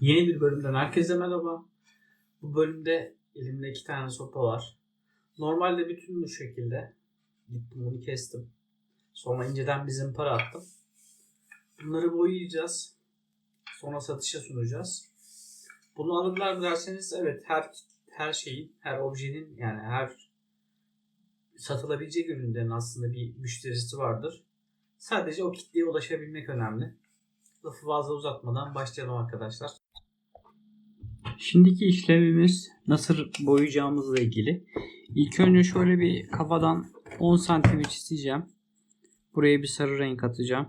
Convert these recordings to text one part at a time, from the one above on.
Yeni bir bölümden herkese merhaba. Bu bölümde elimde iki tane sopa var. Normalde bütün bu şekilde gittim onu kestim. Sonra inceden bir zımpara attım. Bunları boyayacağız. Sonra satışa sunacağız. Bunu alırlar derseniz evet her her şeyin, her objenin yani her satılabilecek ürünlerin aslında bir müşterisi vardır. Sadece o kitleye ulaşabilmek önemli. Lafı fazla uzatmadan başlayalım arkadaşlar. Şimdiki işlemimiz nasıl boyayacağımızla ilgili. İlk önce şöyle bir kafadan 10 santim çizeceğim. Buraya bir sarı renk atacağım.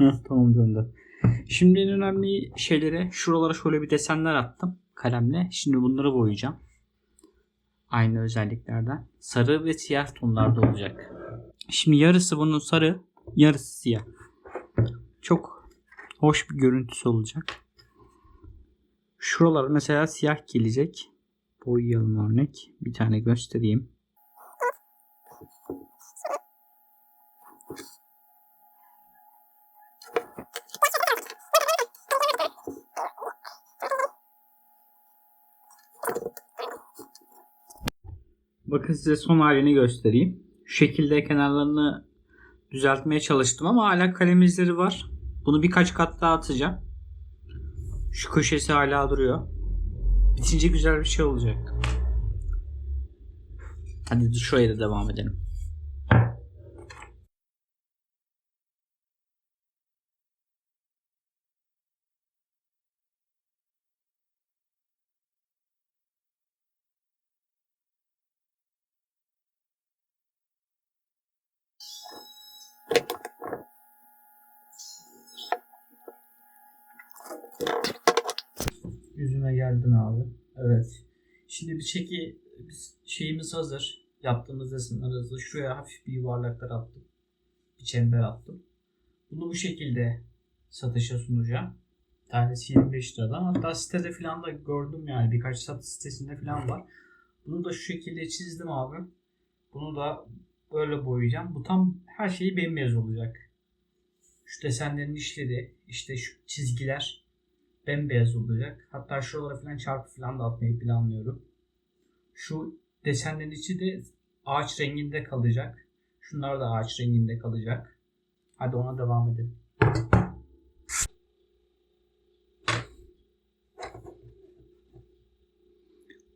Hı, tamam döndü. Şimdi en önemli şeylere şuralara şöyle bir desenler attım kalemle. Şimdi bunları boyayacağım. Aynı özelliklerden. Sarı ve siyah tonlarda olacak. Şimdi yarısı bunun sarı, yarısı siyah. Çok hoş bir görüntüsü olacak. Şuralar mesela siyah gelecek. Boyayalım örnek. Bir tane göstereyim. Bakın size son halini göstereyim. Şu şekilde kenarlarını düzeltmeye çalıştım ama hala kalem izleri var. Bunu birkaç kat daha atacağım. Şu köşesi hala duruyor. Bitince güzel bir şey olacak. Hadi şuraya da devam edelim. Yüzüme geldin abi. Evet. Şimdi bir çeki biz şeyimiz hazır. Yaptığımız resimler hazır. Şuraya hafif bir yuvarlaklar attım. Bir çember attım. Bunu bu şekilde satışa sunacağım. Tanesi 25 liradan. Hatta sitede falan da gördüm yani. Birkaç satış sitesinde falan var. Bunu da şu şekilde çizdim abi. Bunu da böyle boyayacağım. Bu tam her şeyi bembeyaz olacak. Şu desenlerin işleri, işte şu çizgiler bembeyaz olacak. Hatta şuralara falan çarpı falan da atmayı planlıyorum. Şu desenlerin içi de ağaç renginde kalacak. Şunlar da ağaç renginde kalacak. Hadi ona devam edelim.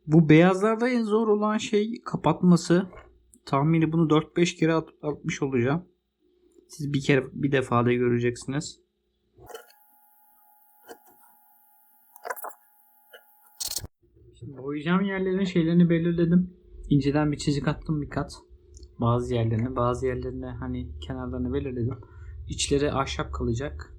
Bu beyazlarda en zor olan şey kapatması. Tahmini bunu 4-5 kere at- atmış olacağım. Siz bir kere bir defada göreceksiniz. Şimdi boyayacağım yerlerin şeylerini belirledim. İnceden bir çizik attım bir kat. Bazı yerlerini, bazı yerlerine hani kenarlarını belirledim. İçleri ahşap kalacak.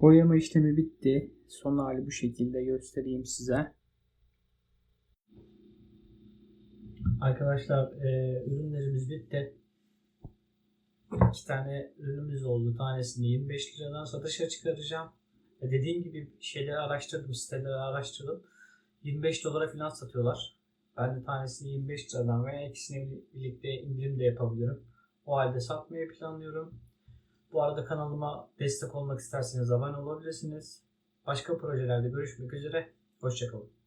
Boyama işlemi bitti. Son hali bu şekilde göstereyim size. Arkadaşlar e, ürünlerimiz bitti. İki tane ürünümüz oldu. Tanesini 25 liradan satışa çıkaracağım. E, dediğim gibi şeyleri araştırdım, siteleri araştırdım. 25 dolara falan satıyorlar. Ben de tanesini 25 liradan veya ikisini birlikte indirim de yapabilirim. O halde satmayı planlıyorum. Bu arada kanalıma destek olmak isterseniz abone olabilirsiniz. Başka projelerde görüşmek üzere. Hoşçakalın.